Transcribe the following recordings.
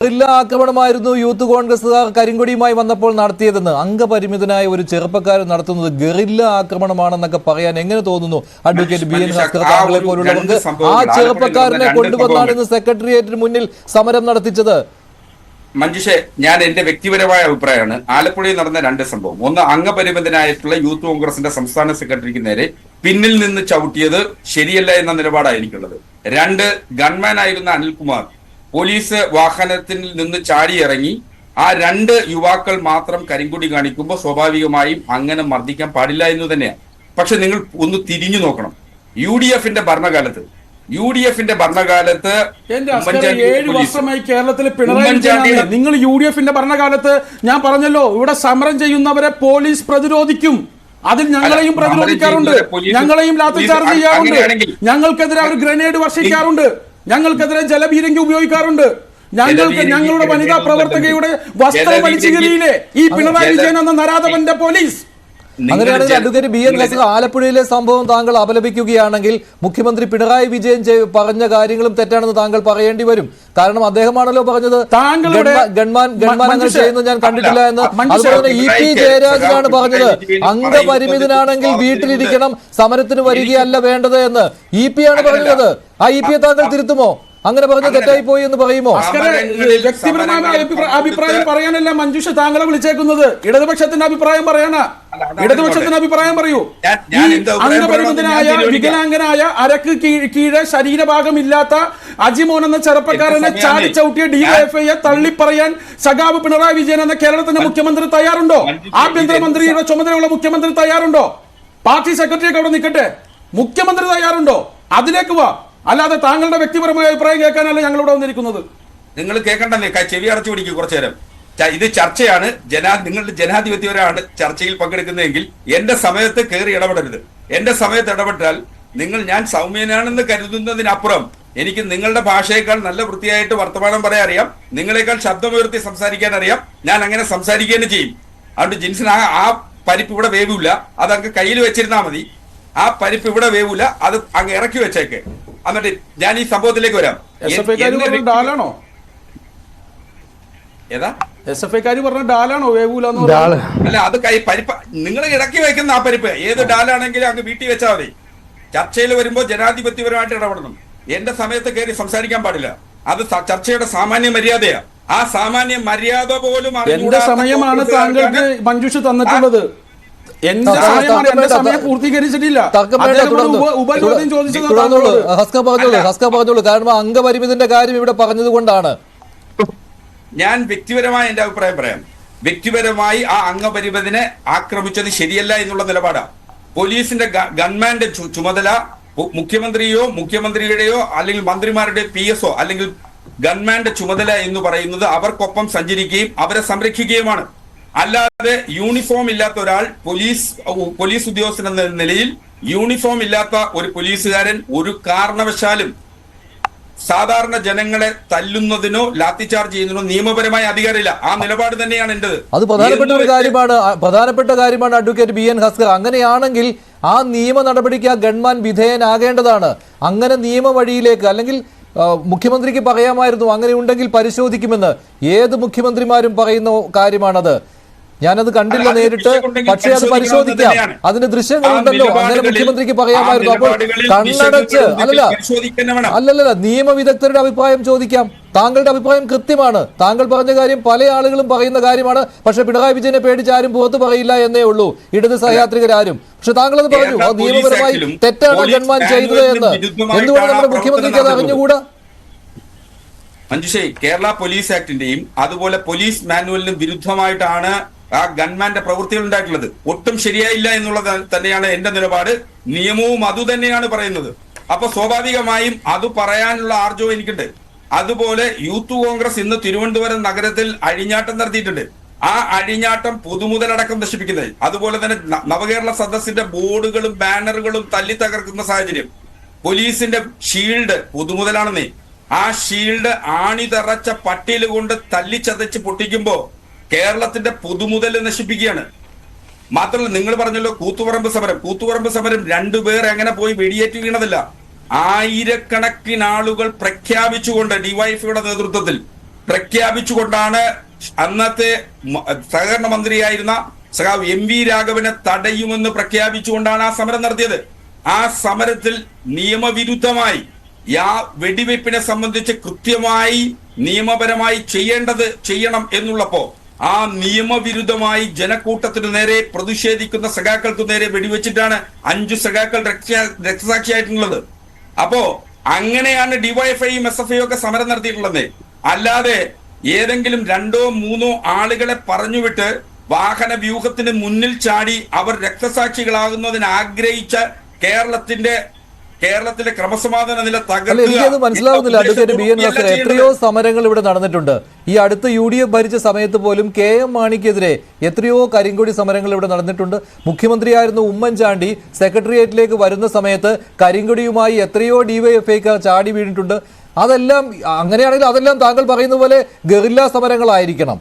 Guerrilla ആക്രമണമായിരുന്നു youth കോൺഗ്രസുകാർ കരിങ്കൊടിയുമായി വന്നപ്പോൾ നടത്തിയതെന്ന് അംഗപരിമിതനായ ഒരു ചെറുപ്പക്കാരൻ നടത്തുന്നത് ഗറില്ല ആക്രമണമാണെന്നൊക്കെ പറയാൻ എങ്ങനെ തോന്നുന്നു? അഡ്വക്കേറ്റ് ബി എൻ ശാസ്ത്രെ പോലുള്ളവർക്ക് ആ ചെറുപ്പക്കാരനെ കൊണ്ടുവന്നാണ് ഇന്ന് സെക്രട്ടേറിയറ്റിന് മുന്നിൽ സമരം നടത്തിച്ചത്. മഞ്ജുഷെ ഞാൻ എന്റെ വ്യക്തിപരമായ അഭിപ്രായമാണ്. ആലപ്പുഴയിൽ നടന്ന രണ്ട് സംഭവം. ഒന്ന് അംഗപരിമിതനായിട്ടുള്ള യൂത്ത് കോൺഗ്രസിന്റെ സംസ്ഥാന സെക്രട്ടറിക്ക് നേരെ പിന്നിൽ നിന്ന് ചവിട്ടിയത് ശരിയല്ല എന്ന നിലപാടായിരിക്കുള്ളത് രണ്ട് ഗൺമാൻ ആയിരുന്ന അനിൽകുമാർ പോലീസ് വാഹനത്തിൽ നിന്ന് ചാടിയിറങ്ങി ആ രണ്ട് യുവാക്കൾ മാത്രം കരിങ്കുടി കാണിക്കുമ്പോൾ സ്വാഭാവികമായും അങ്ങനെ മർദ്ദിക്കാൻ പാടില്ല എന്ന് തന്നെയാണ്. പക്ഷെ നിങ്ങൾ ഒന്ന് തിരിഞ്ഞു നോക്കണം. യു ഡി എഫിന്റെ ഭരണകാലത്ത് യു ഡി എഫിന്റെ ഭരണകാലത്ത് ഏഴ് വർഷമായി കേരളത്തിൽ പിണറായി നിങ്ങൾ യു ഡി എഫിന്റെ ഭരണകാലത്ത് ഞാൻ പറഞ്ഞല്ലോ ഇവിടെ സമരം ചെയ്യുന്നവരെ പോലീസ് പ്രതിരോധിക്കും. അതിൽ ഞങ്ങളെയും പ്രതിരോധിക്കാറുണ്ട്. ഞങ്ങളെയും ലാത്തി ചാർജ് ചെയ്യാറുണ്ട്. ഞങ്ങൾക്കെതിരെ അവർ ഗ്രനേഡ് വർഷിക്കാറുണ്ട്. ഞങ്ങൾക്കെതിരെ ജലപീരങ്കി ഉപയോഗിക്കാറുണ്ട്. ഞങ്ങൾക്ക് ഞങ്ങളുടെ വനിതാ പ്രവർത്തകയുടെ വസ്ത്രം വലിച്ചു കീറിയില്ലേ? ഈ പിണറായി വിജയൻ എന്ന നരാധവന്റെ പോലീസ്. അങ്ങനെയാണെങ്കിൽ അഡ്വക്കേറ്റ് ബി എൻ കസിംഗ് ആലപ്പുഴയിലെ സംഭവം താങ്കൾ അപലപിക്കുകയാണെങ്കിൽ മുഖ്യമന്ത്രി പിണറായി വിജയൻ പറഞ്ഞ കാര്യങ്ങളും തെറ്റാണെന്ന് താങ്കൾ പറയേണ്ടി വരും. കാരണം അദ്ദേഹമാണല്ലോ പറഞ്ഞത്. താങ്കളുടെ- ഗൺമാൻ- അങ്ങനെ ചെയ്യുന്നത് ഞാൻ കണ്ടിട്ടില്ല എന്ന്. അതുപോലെ തന്നെ ഇ പി ജയരാജനാണ് പറഞ്ഞത്. അംഗപരിമിതനാണെങ്കിൽ വീട്ടിലിരിക്കണം സമരത്തിന് വരികയല്ല വേണ്ടത് എന്ന്. ഇ പി ആണ്. പറഞ്ഞത്. ആ ഇ പിയെ താങ്കൾ തിരുത്തുമോ? അങ്ങനെ പറഞ്ഞ തെറ്റായി പോയി എന്ന് പറയുമോ? വ്യക്തിപരമായ അഭിപ്രായം പറയാനല്ല മഞ്ജുഷ താങ്കളെ വിളിച്ചേക്കുന്നത്. ഇടതുപക്ഷത്തിന്റെ അഭിപ്രായം പറയാനാ ഇടതുപക്ഷത്തിന്റെ അഭിപ്രായം പറയൂ. ഈ അംഗപരിമിതനായ വികലാംഗനായ അരക്ക് കീഴെ ശരീരഭാഗമില്ലാത്ത അജിമോൻ എന്ന ചെറുപ്പക്കാരനെ ചാടിച്ചവിട്ടിയ ഡിവൈഎഫ്ഐയെ തള്ളിപ്പറയാൻ സഖാവ് പിണറായി വിജയൻ എന്ന കേരളത്തിന്റെ മുഖ്യമന്ത്രി തയ്യാറുണ്ടോ? ആഭ്യന്തരമന്ത്രിയുടെ ചുമതലയുള്ള മുഖ്യമന്ത്രി തയ്യാറുണ്ടോ? പാർട്ടി സെക്രട്ടറിയൊക്കെ അവിടെ നിൽക്കട്ടെ. മുഖ്യമന്ത്രി തയ്യാറുണ്ടോ? അതിലേക്ക് വാ. അല്ലാതെ താങ്കളുടെ വ്യക്തിപരമായ അഭിപ്രായം കേൾക്കാനല്ല ഞങ്ങൾ ഇവിടെ വന്നിരിക്കുന്നത്. നിങ്ങൾ കേൾക്കണ്ടല്ലേ? ചെവി അടച്ചു പിടിക്കും കുറച്ചു നേരം. ഇത് ചർച്ചയാണ്. ജനാ നിങ്ങളുടെ ജനാധിപത്യവരാണ് ചർച്ചയിൽ പങ്കെടുക്കുന്നതെങ്കിൽ എന്റെ സമയത്ത് കയറി ഇടപെടരുത്. എന്റെ സമയത്ത് ഇടപെട്ടാൽ നിങ്ങൾ ഞാൻ സൗമ്യനാണെന്ന് കരുതുന്നതിനപ്പുറം എനിക്ക് നിങ്ങളുടെ ഭാഷയേക്കാൾ നല്ല വൃത്തിയായിട്ട് വർത്തമാനം പറയാൻ അറിയാം. നിങ്ങളെക്കാൾ ശബ്ദമുയർത്തി സംസാരിക്കാൻ അറിയാം. ഞാൻ അങ്ങനെ സംസാരിക്കുകയും ചെയ്യും. അതുകൊണ്ട് ജിൻസിന് ആ ആ പരിപ്പ് ഇവിടെ വേവില്ല. അത് അങ്ങ് കയ്യിൽ വെച്ചിരുന്നാൽ മതി. ആ പരിപ്പ് ഇവിടെ വേവില്ല. അത് അങ്ങ് ഇറക്കി വെച്ചേക്ക്. എന്നിട്ട് ഞാൻ ഈ സംഭവത്തിലേക്ക് വരാം. ഡാലാണോ? ഏതാ? എസ് എഫ് ഐക്കാർ പറഞ്ഞ ഡാലാണോ? അല്ല അത് കൈ പരിപ്പ് നിങ്ങൾ ഇടക്കി വെക്കുന്ന ആ പരിപ്പ്. ഏത് ഡാലാണെങ്കിലും അങ്ങ് വീട്ടിൽ വെച്ചാൽ മതി. ചർച്ചയിൽ വരുമ്പോൾ ജനാധിപത്യപരമായിട്ട് ഇടപെടണം. എന്റെ സമയത്ത് കയറി സംസാരിക്കാൻ പാടില്ല. അത് ചർച്ചയുടെ സാമാന്യ മര്യാദയാ. ആ സാമാന്യ മര്യാദ പോലും എന്റെ സമയമാണ് താങ്കൾക്ക് മഞ്ജുഷ് തന്നിട്ടുള്ളത്. എന്റെ സമയമാണ് സമയം പൂർത്തീകരിച്ചിട്ടില്ല. ഉപചോദ്യം ചോദിച്ചത് ഹസ്ക പറഞ്ഞോളൂ ഹസ്ക പറഞ്ഞോളൂ. കാരണം അംഗപരിമിതിന്റെ കാര്യം ഇവിടെ പറഞ്ഞത് കൊണ്ടാണ് ഞാൻ വ്യക്തിപരമായ എന്റെ അഭിപ്രായം പറയാം. വ്യക്തിപരമായി ആ അംഗപരിമിതിനെ ആക്രമിച്ചത് ശരിയല്ല എന്നുള്ള നിലപാടാണ് പോലീസിന്റെ ഗൺമാന്റെ ചുമതല മുഖ്യമന്ത്രിയോ മുഖ്യമന്ത്രിയുടെയോ അല്ലെങ്കിൽ മന്ത്രിമാരുടെ പി എസോ അല്ലെങ്കിൽ ഗൺമാന്റെ ചുമതല എന്ന് പറയുന്നത് അവർക്കൊപ്പം സഞ്ചരിക്കുകയും അവരെ സംരക്ഷിക്കുകയുമാണ്. അല്ലാതെ യൂണിഫോം ഇല്ലാത്ത ഒരാൾ പോലീസ് പോലീസ് ഉദ്യോഗസ്ഥൻ എന്ന നിലയിൽ യൂണിഫോം ഇല്ലാത്ത ഒരു പോലീസുകാരൻ ഒരു കാരണവശാലും സാധാരണ ജനങ്ങളെ തല്ലുന്നതിനോ ലാത്തിചാർജ് ചെയ്യുന്നതിനോ നിയമപരമായ അധികാരമില്ല. ആ നിലപാട് തന്നെയാണ് എന്റേത്. അത് പ്രധാനപ്പെട്ട ഒരു കാര്യമാണ് പ്രധാനപ്പെട്ട കാര്യമാണ് അഡ്വക്കേറ്റ് ബി എൻ ഹസ്കർ അങ്ങനെയാണെങ്കിൽ ആ നിയമ നടപടിക്ക് ആ ഗൺമാൻ വിധേയനാകേണ്ടതാണ്. അങ്ങനെ നിയമ വഴിയിലേക്ക് അല്ലെങ്കിൽ മുഖ്യമന്ത്രിക്ക് പറയാമായിരുന്നു അങ്ങനെ ഉണ്ടെങ്കിൽ പരിശോധിക്കുമെന്ന്. ഏത് മുഖ്യമന്ത്രിമാരും പറയുന്ന കാര്യമാണത്? ഞാനത് കണ്ടില്ല നേരിട്ട് പക്ഷേ അത് പരിശോധിക്കാം. അതിന്റെ ദൃശ്യങ്ങളുണ്ടല്ലോ ഉണ്ടല്ലോ. അങ്ങനെ മുഖ്യമന്ത്രിക്ക് പറയാമായിരുന്നു. അപ്പോൾ കണ്ണടച്ച് അല്ലല്ല. നിയമ വിദഗ്ധരുടെ അല്ലല്ല നിയമവിദഗ്ധരുടെ അഭിപ്രായം ചോദിക്കാം. താങ്കളുടെ അഭിപ്രായം കൃത്യമാണ്. താങ്കൾ പറഞ്ഞ കാര്യം പല ആളുകളും പറയുന്ന കാര്യമാണ്. പക്ഷെ പിണറായി വിജയനെ പേടിച്ച് ആരും പുറത്ത് പറയില്ല എന്നേ ഉള്ളൂ. ഇടത് സഹയാത്രികരാരും. പക്ഷെ താങ്കൾ അത് പറഞ്ഞു അത് നിയമപരമായി തെറ്റാണ് ഗൺമാൻ ചെയ്തത് എന്ന്. എന്തുകൊണ്ട് നമ്മുടെ മുഖ്യമന്ത്രിക്ക് അത് അറിഞ്ഞുകൂടാ? മഞ്ജുഷേ കേരള പോലീസ് ആക്ടിന്റെയും അതുപോലെ പോലീസ് മാനുവലിനും വിരുദ്ധമായിട്ടാണ് ആ ഗൺമാന്റെ പ്രവൃത്തികൾ ഉണ്ടായിട്ടുള്ളത്. ഒട്ടും ശരിയായില്ല എന്നുള്ളത് തന്നെയാണ് എന്റെ നിലപാട്. നിയമവും അതു തന്നെയാണ് പറയുന്നത്. അപ്പൊ സ്വാഭാവികമായും അത് പറയാനുള്ള ആർജവം എനിക്കുണ്ട്. അതുപോലെ യൂത്ത് കോൺഗ്രസ് ഇന്ന് തിരുവനന്തപുരം നഗരത്തിൽ അഴിഞ്ഞാട്ടം നടത്തിയിട്ടുണ്ട്. ആ അഴിഞ്ഞാട്ടം പുതുമുതലടക്കം നശിപ്പിക്കുന്നത്. അതുപോലെ തന്നെ നവകേരള സദസ്സിന്റെ ബോർഡുകളും ബാനറുകളും തല്ലി തകർക്കുന്ന സാഹചര്യം. പോലീസിന്റെ ഷീൽഡ് പുതുമുതലാണെന്നേ. ആ ഷീൽഡ് ആണി തറച്ച പട്ടിയിൽ കൊണ്ട് തല്ലിച്ചതച്ച് പൊട്ടിക്കുമ്പോ കേരളത്തിന്റെ പൊതുമുതൽ നശിപ്പിക്കുകയാണ്. മാത്രമല്ല നിങ്ങൾ പറഞ്ഞല്ലോ കൂത്തുപറമ്പ് സമരം. കൂത്തുപറമ്പ് സമരം രണ്ടുപേർ എങ്ങനെ പോയി വെടിയേറ്റ് വീണതല്ല. ആയിരക്കണക്കിന് ആളുകൾ പ്രഖ്യാപിച്ചുകൊണ്ട് ഡിവൈഎഫ്ഐയുടെ നേതൃത്വത്തിൽ പ്രഖ്യാപിച്ചുകൊണ്ടാണ് അന്നത്തെ സഹകരണ മന്ത്രിയായിരുന്ന സഖാവ് എം വി രാഘവനെ തടയുമെന്ന് പ്രഖ്യാപിച്ചുകൊണ്ടാണ് ആ സമരം നടത്തിയത്. ആ സമരത്തിൽ നിയമവിരുദ്ധമായി യാ വെടിവെപ്പിനെ സംബന്ധിച്ച് കൃത്യമായി നിയമപരമായി ചെയ്യേണ്ടത് ചെയ്യണം എന്നുള്ളപ്പോ ആ നിയമവിരുദ്ധമായി ജനക്കൂട്ടത്തിനു നേരെ പ്രതിഷേധിക്കുന്ന സഖാക്കൾക്ക് നേരെ വെടിവെച്ചിട്ടാണ് അഞ്ചു സഖാക്കൾ രക്തസാക്ഷിയായിട്ടുള്ളത്. അപ്പോ അങ്ങനെയാണ് ഡിവൈഎഫ്ഐയും എസ് എഫ് ഐ ഒക്കെ സമരം നടത്തിയിട്ടുള്ളത്. അല്ലാതെ ഏതെങ്കിലും രണ്ടോ മൂന്നോ ആളുകളെ പറഞ്ഞുവിട്ട് വാഹന വ്യൂഹത്തിന് മുന്നിൽ ചാടി അവർ രക്തസാക്ഷികളാകുന്നതിന് ആഗ്രഹിച്ച കേരളത്തിന്റെ കേരളത്തിലെ ക്രമസമാധാന നില എനിക്കത് മനസ്സിലാവുന്നില്ല. അഡ്വക്കേറ്റ് ബി എൻ ഹസൻ എത്രയോ സമരങ്ങൾ ഇവിടെ നടന്നിട്ടുണ്ട്. ഈ അടുത്ത യു ഡി എഫ് ഭരിച്ച സമയത്ത് പോലും കെ എം മാണിക്കെതിരെ എത്രയോ കരിങ്കൊടി സമരങ്ങൾ ഇവിടെ നടന്നിട്ടുണ്ട്. മുഖ്യമന്ത്രിയായിരുന്ന ഉമ്മൻചാണ്ടി സെക്രട്ടേറിയറ്റിലേക്ക് വരുന്ന സമയത്ത് കരിങ്കൊടിയുമായി എത്രയോ ഡിവൈഎഫ്ഐക്കാർ ചാടി വീണിട്ടുണ്ട്. അതെല്ലാം അങ്ങനെയാണെങ്കിൽ അതെല്ലാം താങ്കൾ പറയുന്ന പോലെ ഗറില്ലാ സമരങ്ങളായിരിക്കണം.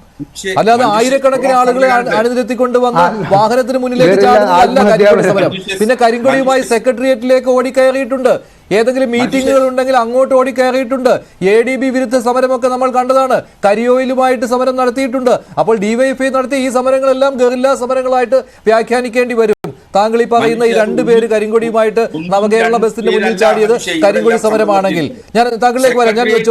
അല്ലാതെ ആയിരക്കണക്കിന് ആളുകളെ അണി- അണിനിരത്തിക്കൊണ്ട് വന്ന് വാഹനത്തിന് മുന്നിലേക്ക് അല്ല കരിങ്കൊടി സമരം. പിന്നെ കരിങ്കൊടിയുമായി സെക്രട്ടേറിയറ്റിലേക്ക് ഓടിക്കയറിയിട്ടുണ്ട്. ഏതെങ്കിലും മീറ്റിങ്ങുകൾ ഉണ്ടെങ്കിൽ അങ്ങോട്ട് ഓടിക്കയറിയിട്ടുണ്ട്. എ ഡി ബി വിരുദ്ധ സമരമൊക്കെ നമ്മൾ കണ്ടതാണ്. കരിയോയിലുമായിട്ട് സമരം നടത്തിയിട്ടുണ്ട്. അപ്പോൾ ഡിവൈഎഫ്ഐ നടത്തിയ ഈ സമരങ്ങളെല്ലാം ഗറില്ലാ സമരങ്ങളായിട്ട് വ്യാഖ്യാനിക്കേണ്ടി വരും. താങ്കൾ ഈ പറയുന്ന ഈ രണ്ടുപേര് കരിങ്കൊടിയുമായിട്ട് നവകേരള ബസിന്റെ മുന്നിൽ ചാടിയത് കരിങ്കൊടി സമരമാണെങ്കിൽ. ഞാൻ താങ്കളിലേക്ക് വരാം. ഞാൻ